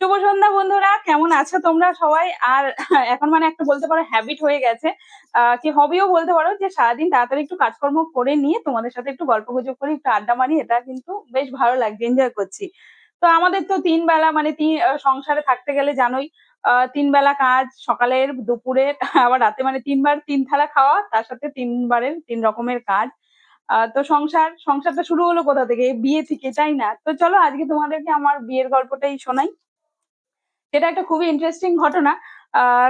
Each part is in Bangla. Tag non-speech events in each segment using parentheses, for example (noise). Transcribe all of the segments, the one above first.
শুভ সন্ধ্যা বন্ধুরা, কেমন আছো তোমরা সবাই? আর এখন মানে একটা বলতে পারো হ্যাবিট হয়ে গেছে। কি হবিও বলতে পারো যে সারাদিন তাড়াতাড়ি একটু কাজকর্ম করে নিয়ে তোমাদের সাথে একটু গল্প গুজব করে, একটু আড্ডা মারি এটা কিন্তু বেশ ভালো লাগছে এনজয় করছি। তো আমাদের তো তিন বেলা মানে তিন সংসারে থাকতে গেলে জানোই তিন বেলা কাজ, সকালের দুপুরের আবার রাতে মানে তিনবার তিন থালা খাওয়া, তার সাথে তিনবারের তিন রকমের কাজ। তো সংসার, সংসারটা শুরু হলো কোথা থেকে? বিয়ে থেকে, তাই না? তো চলো আজকে তোমাদেরকে আমার বিয়ের গল্পটাই শোনাই। সেটা একটা খুবই ইন্টারেস্টিং ঘটনা।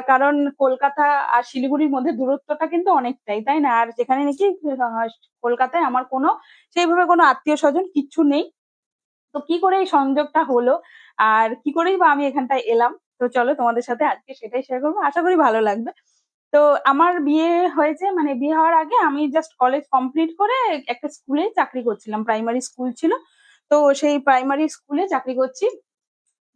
কারণ কলকাতা আর শিলিগুড়ির মধ্যে দূরত্বটা কিন্তু অনেকটাই, তাই না? আর যেখানে নাকি কলকাতায় আমার কোনো, সেইভাবে কোনো আত্মীয় স্বজন কিচ্ছু নেই। তো কি করে এই সংযোগটা হলো? আর কি করেই বা আমি এখানটায় এলাম? তো চলো তোমাদের সাথে আজকে সেটাই শেয়ার করব। আশা করি ভালো লাগবে। তো আমার বিয়ে হয়েছে মানে বিয়ে হওয়ার আগে আমি জাস্ট কলেজ কমপ্লিট করে একটা স্কুলে চাকরি করছিলাম। প্রাইমারি স্কুল ছিল। তো সেই প্রাইমারি স্কুলে চাকরি করছি।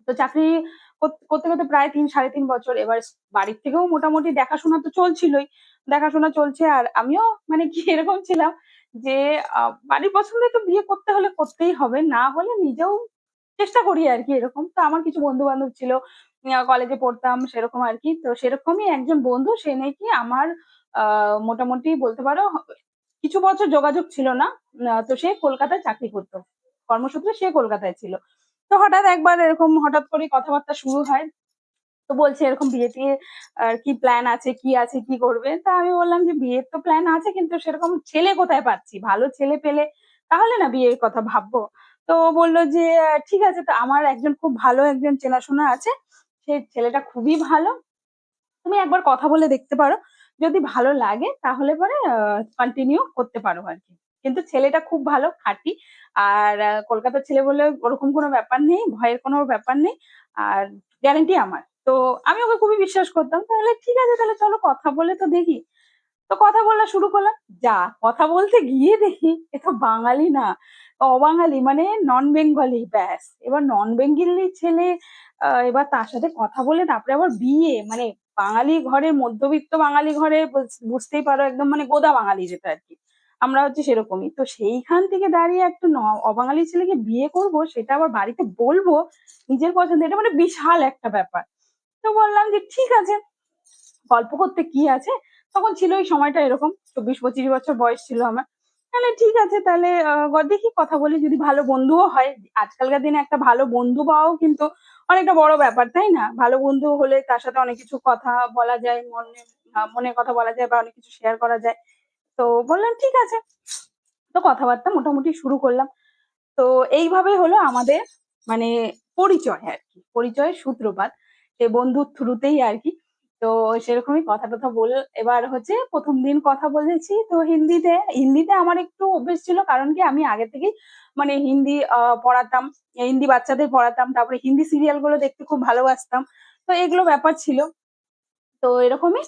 তো চাকরি কর- করতে করতে প্রায় তিন, সাড়ে তিন বছর। এবার বাড়ির থেকেও মোটামুটি দেখাশোনা তো চলছিলই। দেখাশোনা চলছে আর আমিও মানে কি এরকম ছিলাম যে বাড়ির পছন্দে তো বিয়ে করতে হলে করতেই হবে, না হলে নিজেও চেষ্টা করি আর কি এরকম। তো আমার কিছু বন্ধু বান্ধব ছিল কলেজে পড়তাম, সেরকম আর কি। তো সেরকমই একজন বন্ধু, সে নাকি আমার মোটামুটি বলতে পারো, কিছু বছর যোগাযোগ ছিল না। তো সে কলকাতায় চাকরি করতো। কর্মসূত্রে সে কলকাতায় ছিল। তো হঠাৎ একবার এরকম হঠাৎ করে কথাবার্তা শুরু হয়। তো বলছে এরকম বিয়ে টিয়ে আর কি প্ল্যান আছে, কি আছে, কি করবে? তা আমি বললাম যে বিয়ের তো প্ল্যান আছে, কিন্তু সেরকম ছেলে কোথায় পাচ্ছি? ভালো ছেলে পেলে তাহলে না বিয়ের কথা ভাববো। তো বলল যে, ঠিক আছে, তো আমার একজন খুব ভালো একজন চেনাশোনা আছে সেই ছেলেটা খুবই ভালো। তুমি একবার কথা বলে দেখতে পারো। যদি ভালো লাগে, তাহলে পরে কন্টিনিউ করতে পারো আর কি। কিন্তু ছেলেটা খুব ভালো, খাঁটি। আর কলকাতার ছেলে বলে ওরকম কোনো ব্যাপার নেই, ভয়ের কোনো ব্যাপার নেই। আর গ্যারান্টি আমার। তো আমি ওকে খুবই বিশ্বাস করতাম। তাহলে ঠিক আছে, তাহলে চলো কথা বলে তো দেখি। তো কথা বলা শুরু করলাম। যা, কথা বলতে গিয়ে দেখি, এ তো বাঙালি না, অবাঙালি মানে নন বেঙ্গলি ব্যাস। এবার নন বেঙ্গলি ছেলে এবার তার সাথে কথা বলে তারপরে আবার বিয়ে মানে বাঙালি ঘরের মধ্যবিত্ত বাঙালি ঘরে, বুঝ- বুঝতেই পারো, একদম মানে গোদা বাঙালি যেটা আর কি। আমরা হচ্ছে সেরকমই। তো সেইখান থেকে দাঁড়িয়ে একটা অবাঙালি ছেলেকে বিয়ে করব, সেটা আবার বাড়িতে বলব, নিজের পছন্দ এটা মানে বিশাল একটা ব্যাপার। তো বললাম যে, ঠিক আছে। গল্প করতে কি আছে? তখন ছিল ওই সময়টা এরকম, চব্বিশ পঁচিশ বছর বয়স ছিল আমার। তাহলে ঠিক আছে, তাহলে দেখি কথা বলি, যদি ভালো বন্ধুও হয়। আজকালকার দিনে একটা ভালো বন্ধু পাওয়াও কিন্তু অনেকটা বড় ব্যাপার, তাই না? ভালো বন্ধু হলে তার সাথে অনেক কিছু কথা বলা যায়, মনে মনের কথা বলা যায় বা অনেক কিছু শেয়ার করা যায়। তো বললাম, ঠিক আছে। তো কথাবার্তা মোটামুটি শুরু করলাম। তো এইভাবে হলো আমাদের মানে পরিচয় আর কি, পরিচয়ের সূত্রপাত। সে বন্ধুর থ্রুতেই আর কি। তো সেরকমই কথা টথা বল, এবার হচ্ছে প্রথম দিন কথা বলেছি তো হিন্দিতে। হিন্দিতে আমার একটু অভ্যেস ছিল কারণ কি আমি আগে থেকেই মানে হিন্দি পড়াতাম, হিন্দি বাচ্চাদের পড়াতাম, তারপরে হিন্দি সিরিয়ালগুলো দেখতে খুব ভালোবাসতাম। তো এগুলো ব্যাপার ছিল। তো এরকমই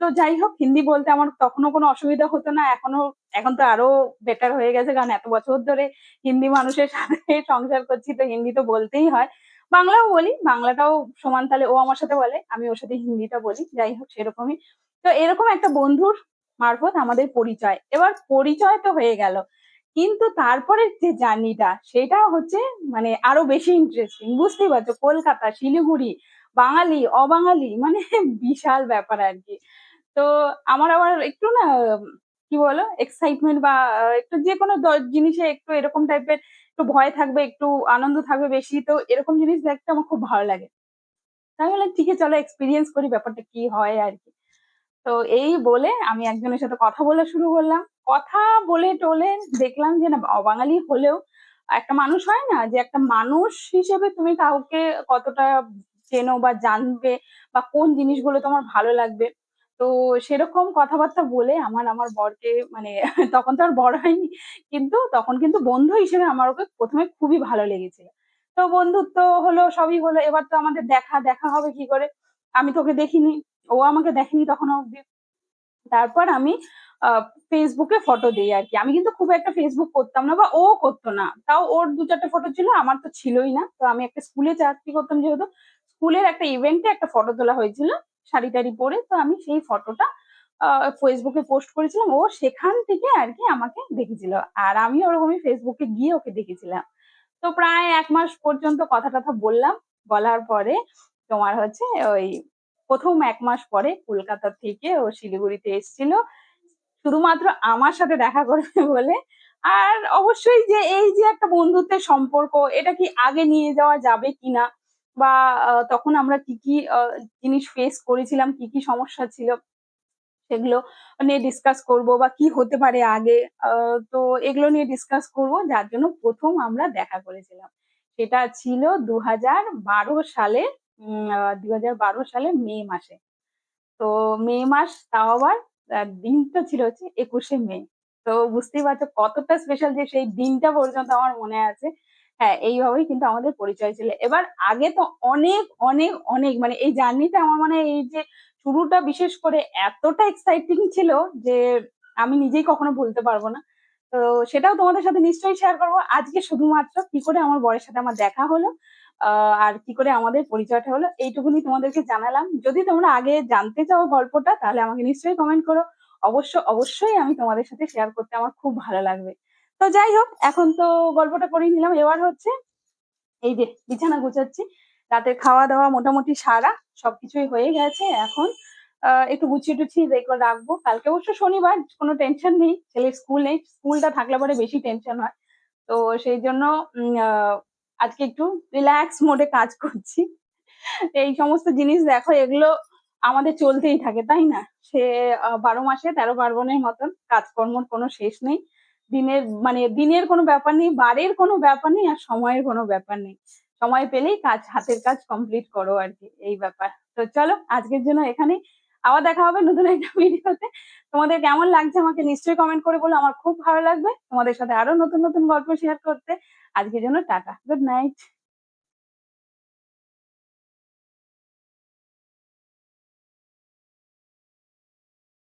তো যাই হোক, হিন্দি বলতে আমার তখনও কোনো অসুবিধা হতো না এখনও এখন তো আরও বেটার হয়ে গেছে, কারণ এত বছর ধরে হিন্দি মানুষের সাথে (laughs) সংসার করছি, তো হিন্দি তো বলতেই হয়। বাংলাও বলি, বাংলাটাও সমান তালে ও আমার সাথে বলে, আমি ওর সাথে হিন্দিটা বলি, যাই হোক, সেরকমই। তো এরকম একটা বন্ধুর মারফত আমাদের পরিচয়, এবার পরিচয় তো হয়ে গেল, কিন্তু তারপরে যে জার্নিটা, সেটা হচ্ছে মানে আরও বেশি ইন্টারেস্টিং বুঝতেই পারছ, কলকাতা, শিলিগুড়ি বাঙালি, অবাঙালি মানে বিশাল ব্যাপার আর কি তো আমার আবার একটু না, কি বলো এক্সাইটমেন্ট বা একটু যে কোনো জিনিসে একটু এরকম টাইপের একটু ভয় থাকবে, একটু আনন্দ থাকবে বেশি, তো এরকম জিনিস দেখতে আমার খুব ভালো লাগে। তাই বললাম ঠিক আছে, চলো এক্সপিরিয়েন্স করি ব্যাপারটা কি হয় আর কি তো এই বলে আমি একজনের সাথে কথা বলা শুরু করলাম। কথা বলে টলে দেখলাম যে, না, অবাঙালি হলেও একটা মানুষ হয় না, যে একটা মানুষ হিসেবে তুমি কাউকে কতটা চেনো বা জানবে বা কোন জিনিসগুলো তোমার ভালো লাগবে। তো সেরকম কথাবার্তা বলে আমার আমার বরকে মানে (laughs) তখন তো আর বড় হয়নি, কিন্তু তখন কিন্তু বন্ধু হিসেবে আমার ওকে প্রথমে খুবই ভালো লেগেছিল। তো বন্ধুত্ব হলো, সবই হলো, এবার তো আমাদের দেখা দেখা হবে কি করে? আমি তোকে দেখিনি, ও আমাকে দেখেনি তখন অব্দি তারপর আমি ফেসবুকে ফটো দিই আর কি। আমি কিন্তু খুব একটা ফেসবুক করতাম না বা ও করতো না। তাও ওর দু চারটে ফটো ছিল, আমার তো ছিলই না। তো আমি একটা স্কুলে চাকরি করতাম যেহেতু স্কুলের একটা ইভেন্টে একটা ফটো তোলা হয়েছিল, শাড়ি টাড়ি পরে। তো আমি সেই ফটোটা ফেসবুকে পোস্ট করেছিলাম। ও সেখান থেকে আর কি আমাকে দেখেছিল। আর আমি ওরকমই ফেসবুকে গিয়ে ওকে দেখেছিলাম। তো প্রায় এক মাস পর্যন্ত কথা টথা বললাম। বলার পরে তোমার হচ্ছে ওই প্রথম এক মাস পরে কলকাতা থেকে ও শিলিগুড়িতে এসেছিল। শুধুমাত্র আমার সাথে দেখা করবে বলে। আর অবশ্যই যে এই যে একটা বন্ধুত্বের সম্পর্ক, এটা কি আগে নিয়ে যাওয়া যাবে কিনা বা তখন আমরা কি কি জিনিস ফেস করেছিলাম, কি কি সমস্যা ছিল, সেগুলো নিয়ে ডিসকাস করব বা কি হতে পারে আগে তো এগুলো নিয়ে ডিসকাস করব, যার জন্য প্রথম আমরা দেখা করেছিলাম। সেটা ছিল দু হাজার বারো সালে দু হাজার বারো সালে মে মাসে। তো মে মাস তাও আবার দিনটা ছিল হচ্ছে একুশে মে। তো বুঝতেই পারছ কতটা স্পেশাল যে সেই দিনটা পর্যন্ত আমার মনে আছে। হ্যাঁ এইভাবেই কিন্তু আমাদের পরিচয় ছিল। এবার আগে তো অনেক অনেক অনেক মানে এই জার্নিটা আমার মানে এই যে শুরুটা বিশেষ করে এতটা এক্সাইটিং ছিল যে আমি নিজেই কখনো বলতে পারব না। তো সেটাও তোমাদের সাথে নিশ্চয়ই শেয়ার করব। আজকে শুধুমাত্র কি করে আমার বরের সাথে আমার দেখা হলো আর কি করে আমাদের পরিচয়টা হলো, এইটুকুনি তোমাদেরকে জানালাম। যদি তোমরা আগে জানতে চাও গল্পটা, তাহলে আমাকে নিশ্চয়ই কমেন্ট করো। অবশ্য, অবশ্যই আমি তোমাদের সাথে শেয়ার করতে আমার খুব ভালো লাগবে। তো যাই হোক, এখন তো গল্পটা করেই নিলাম। এবার হচ্ছে এই যে বিছানা গুছাচ্ছি। রাতের খাওয়া দাওয়া মোটামুটি সারা, সবকিছুই হয়ে গেছে। এখন একটু গুছিয়ে রেখে রাখব। কালকে অবশ্য শনিবার, কোনো টেনশন নেই। ছেলের স্কুল নেই। স্কুলটা থাকলে পরে বেশি টেনশন হয়। তো সেই জন্য আজকে একটু রিল্যাক্স মোডে কাজ করছি। এই সমস্ত জিনিস দেখো, এগুলো আমাদের চলতেই থাকে, তাই না? সে বারো মাসে তেরো পার্বণের মতন কাজকর্মর কোনো শেষ নেই। দিনের মানে দিনের কোনো ব্যাপার নেই, বারের কোনো ব্যাপার নেই, আর সময়ের কোনো ব্যাপার নেই। সময় পেলেই কাজ, হাতের কাজ কমপ্লিট করো আর কি, এই ব্যাপার। তো চলো, আজকের জন্য এখানে আবার দেখা হবে নতুন একটা ভিডিওতে। তোমাদের কেমন লাগছে আমাকে নিশ্চয়ই কমেন্ট করে বলো, আমার খুব ভালো লাগবে। তোমাদের সাথে আরও নতুন নতুন গল্প শেয়ার করতে। আজকের জন্য টাটা গুড নাইট